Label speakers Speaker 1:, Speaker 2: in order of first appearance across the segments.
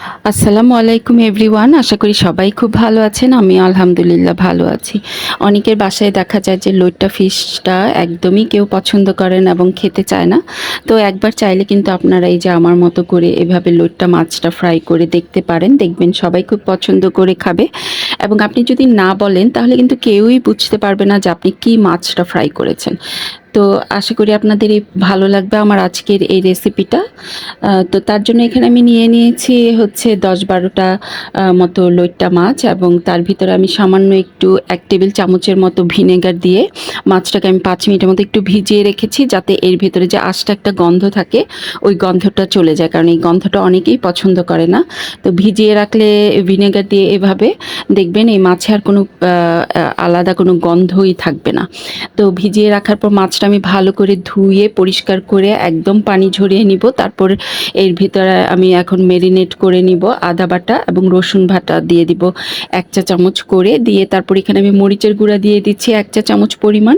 Speaker 1: আসসালামু আলাইকুম এভরিওয়ান, আশা করি সবাই খুব ভালো আছেন, আমি আলহামদুলিল্লাহ ভালো আছি। অনেকের বাসায় দেখা যায় যে লোট্টা, ফিশটা একদমই কেউ পছন্দ করেন এবং খেতে চায় না। তো একবার চাইলে কিন্তু আপনারা এই যে আমার মতো করে এভাবে লোট্টা, মাছটা ফ্রাই করে দেখতে পারেন, দেখবেন সবাই খুব পছন্দ করে খাবে। এবং আপনি যদি না বলেন, তাহলে কিন্তু কেউই বুঝতে পারবে না যে আপনি কি মাছটা ফ্রাই করেছেন। তো আশা করি আপনাদের এই ভালো লাগবে আমার আজকের এই রেসিপিটা তো তার জন্য এখানে আমি নিয়ে নিয়েছি হচ্ছে দশ বারোটা মতো লইট্টা মাছ এবং তার ভিতরে আমি সামান্য একটু এক টেবিল চামচের মতো ভিনেগার দিয়ে মাছটাকে আমি পাঁচ মিনিটের মতো একটু ভিজিয়ে রেখেছি যাতে এর ভিতরে যে আশটা একটা গন্ধ থাকে, ওই গন্ধটা চলে যায়। কারণ এই গন্ধটা অনেকেই পছন্দ করে না। তো ভিজিয়ে রাখলে ভিনেগার দিয়ে এভাবে দেখবেন এই মাছে আর কোনো আলাদা কোনো গন্ধই থাকবে না। তো ভিজিয়ে রাখার পর মাছটা আমি ভালো করে ধুয়ে, পরিষ্কার করে একদম পানি ঝরিয়ে নিব। তারপর এর ভিতরে আমি এখন মেরিনেট করে নিব আদা বাটা এবং রসুন ভাটা দিয়ে দিব এক চা চামচ করে। দিয়ে তারপর এখানে আমি মরিচের গুঁড়া দিয়ে দিচ্ছি এক চা চামচ পরিমাণ।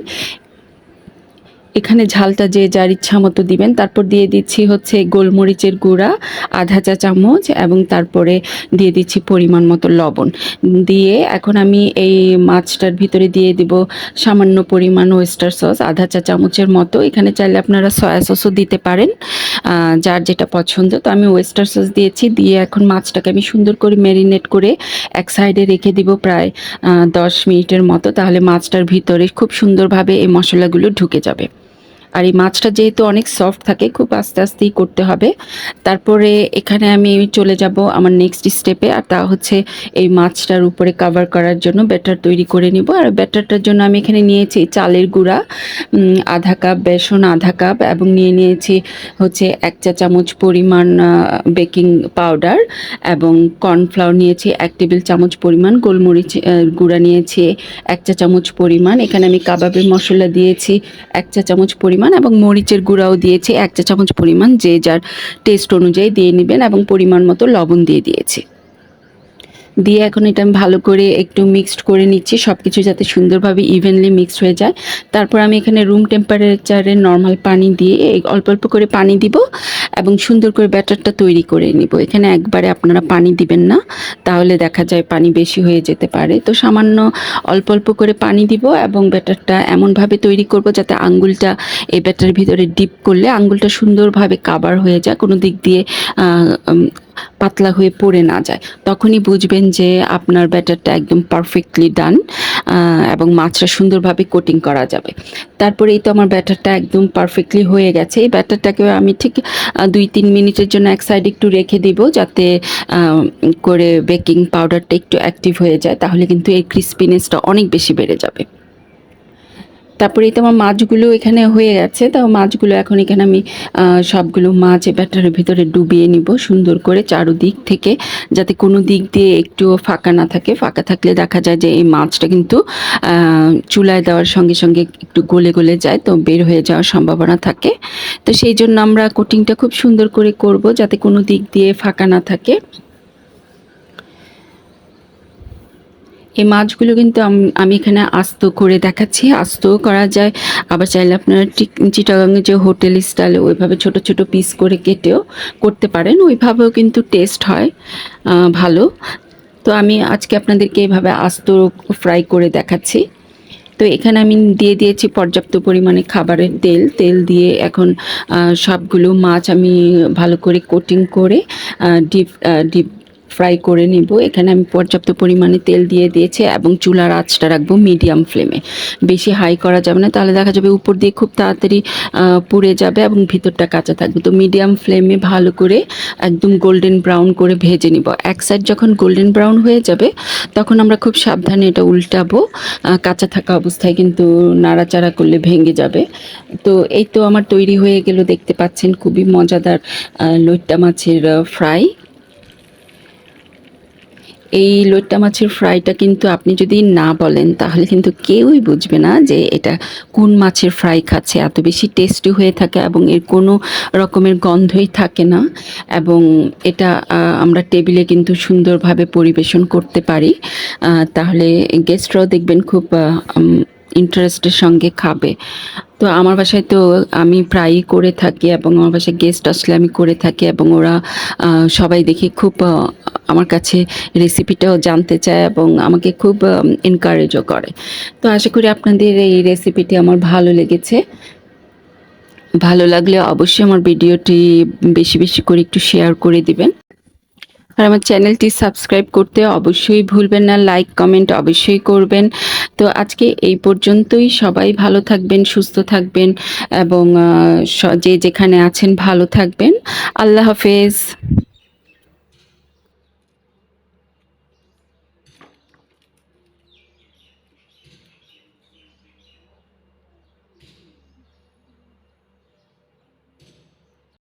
Speaker 1: এখানে ঝালটা যে যার ইচ্ছা মতো দিবেন, তারপর দিয়ে দিচ্ছি হচ্ছে গোলমরিচের গুঁড়া, আধা চা চামচ এবং তারপরে দিয়ে দিচ্ছি পরিমাণ মতো লবণ। দিয়ে এখন আমি এই মাছটার ভিতরে দিয়ে দিব সামান্য পরিমাণ ওয়েস্টার সস আধা চা চামচের মতো। এখানে চাইলে আপনারা সয়া সসও দিতে পারেন যার যেটা পছন্দ। তো আমি ওয়েস্টার সস দিয়েছি, দিয়ে এখন মাছটাকে আমি সুন্দর করে ম্যারিনেট করে এক সাইডে রেখে দিব প্রায় দশ মিনিটের মতো। তাহলে মাছটার ভিতরে খুব সুন্দরভাবে এই মশলাগুলো ঢুকে যাবে। আর এই মাছটা যেহেতু অনেক সফট থাকে, খুব আস্তে আস্তেই করতে হবে। তারপরে এখানে আমি চলে যাব আমার নেক্সট স্টেপে আর তা হচ্ছে এই মাছটার উপরে কভার করার জন্য ব্যাটার তৈরি করে নিব। আর ব্যাটারটার জন্য আমি এখানে নিয়েছি চালের গুঁড়া আধা কাপ বেসন, আধা কাপ এবং নিয়ে নিয়েছি হচ্ছে এক চা চামচ পরিমাণ বেকিং পাউডার এবং কর্নফ্লাওয়ার নিয়েছি এক টেবিল চামচ পরিমাণ, গোলমরিচ গুঁড়া নিয়েছি এক চা চামচ পরিমাণ। এখানে আমি কাবাবের মশলা দিয়েছি এক চা চামচ পরিমাণ। এবং মরিচের গুঁড়াও দিয়েছি, এক চা চামচ পরিমাণ, যে যার টেস্ট অনুযায়ী দিয়ে নেবেন এবং পরিমাণ মতো লবণ দিয়ে দিয়েছি। দিয়ে এখন এটা আমি ভালো করে একটু মিক্সড করে নিচ্ছি সব কিছু যাতে সুন্দরভাবে ইভেনলি মিক্সড হয়ে যায়। তারপর আমি এখানে রুম টেম্পারেচারে নর্মাল পানি দিয়ে অল্প অল্প করে পানি দিব এবং সুন্দর করে ব্যাটারটা তৈরি করে নিব। এখানে একবারে আপনারা পানি দিবেন না, তাহলে দেখা যায় পানি বেশি হয়ে যেতে পারে। তো সামান্য অল্প অল্প করে পানি দিব এবং ব্যাটারটা এমনভাবে তৈরি করব যাতে আঙ্গুলটা এই ব্যাটারের ভিতরে ডিপ করলে আঙ্গুলটা সুন্দরভাবে কাবার হয়ে যায়। কোনো দিক দিয়ে পাতলা হয়ে পড়ে না যায়। তখনই বুঝবেন যে আপনার ব্যাটারটা একদম পারফেক্টলি ডান এবং মাছটা সুন্দরভাবে কোটিং করা যাবে। তারপরে এই তো আমার ব্যাটারটা একদম পারফেক্টলি হয়ে গেছে। এই ব্যাটারটাকে আমি ঠিক দুই তিন মিনিটের জন্য এক সাইড একটু রেখে দিব যাতে করে বেকিং পাউডারটা একটু অ্যাক্টিভ হয়ে যায়, তাহলে কিন্তু এই ক্রিস্পিনেসটা অনেক বেশি বেড়ে যাবে। তারপরে তো আমার মাছগুলো এখানে হয়ে গেছে, তো মাছগুলো এখন এখানে আমি সবগুলো মাছ ব্যাটারের ভিতরে ডুবিয়ে নিব সুন্দর করে চারোদিক থেকে, যাতে কোনো দিক দিয়ে একটুও ফাঁকা না থাকে। ফাঁকা থাকলে দেখা যায় যে এই মাছটা কিন্তু চুলায় দেওয়ার সঙ্গে সঙ্গে একটু গলে গলে যায়, তো বের হয়ে যাওয়ার সম্ভাবনা থাকে। তো সেই জন্য আমরা কোটিংটা খুব সুন্দর করে করব, যাতে কোনো দিক দিয়ে ফাঁকা না থাকে। এই মাছগুলো কিন্তু আমি এখানে আস্ত করে দেখাচ্ছি, আস্তও করা যায়। আবার চাইলে আপনারা ঠিক চিটাগাংয়ে যে হোটেল স্টাইলে ওইভাবে ছোট ছোট পিস করে কেটেও করতে পারেন, ওইভাবেও কিন্তু টেস্ট হয় ভালো। তো আমি আজকে আপনাদেরকে এইভাবে আস্ত ফ্রাই করে দেখাচ্ছি। তো এখানে আমি দিয়ে দিয়েছি পর্যাপ্ত পরিমাণে খাবারের তেল তেল দিয়ে এখন সবগুলো মাছ আমি ভালো করে কোটিং করে ডিপ ডিপ ফ্রাই করে নেব। এখানে আমি পর্যাপ্ত পরিমাণে তেল দিয়ে দিয়েছি এবং চুলার আঁচটা রাখব মিডিয়াম ফ্লেমে বেশি হাই করা যাবে না, তাহলে দেখা যাবে উপর দিয়ে খুব তাড়াতাড়ি পুড়ে যাবে এবং ভিতরটা কাঁচা থাকবে। তো মিডিয়াম ফ্লেমে ভালো করে একদম গোল্ডেন ব্রাউন করে ভেজে নিব। এক সাইড যখন গোল্ডেন ব্রাউন হয়ে যাবে, তখন আমরা খুব সাবধানে এটা উল্টাবো। কাঁচা থাকা অবস্থায় কিন্তু নাড়াচাড়া করলে ভেঙে যাবে। তো এই তো আমার তৈরি হয়ে গেল, দেখতে পাচ্ছেন খুবই মজাদার লইট্টা মাছের ফ্রাই এই লইট্টা মাছের ফ্রাইটা কিন্তু আপনি যদি না বলেন, তাহলে কিন্তু কেউই বুঝবে না যে এটা কোন মাছের ফ্রাই খাচ্ছে। এত বেশি টেস্টি হয়ে থাকে এবং এর কোনো রকমের গন্ধই থাকে না এবং এটা আমরা টেবিলে কিন্তু সুন্দরভাবে পরিবেশন করতে পারি। তাহলে গেস্টরাও দেখবেন খুব ইন্টারেস্টের সঙ্গে খাবে। তো আমার বাসায় তো আমি প্রায়ই করে থাকি এবং আমার বাসায় গেস্ট আসলে আমি করে থাকি এবং ওরা সবাই দেখি খুব আমার কাছে রেসিপিটাও জানতে চায় এবং আমাকে খুব এনকারেজও করে। তো আশা করি আপনাদের এই রেসিপিটি আমার ভালো লেগেছে। ভালো লাগলে অবশ্যই আমার ভিডিওটি বেশি বেশি করে একটু শেয়ার করে দিবেন। আর আমার চ্যানেলটি সাবস্ক্রাইব করতে অবশ্যই ভুলবেন না লাইক কমেন্ট অবশ্যই করবেন। তো আজকে এই পর্যন্তই। সবাই ভালো থাকবেন, সুস্থ থাকবেন এবং যে যেখানে আছেন ভালো থাকবেন। আল্লাহ হাফেজ।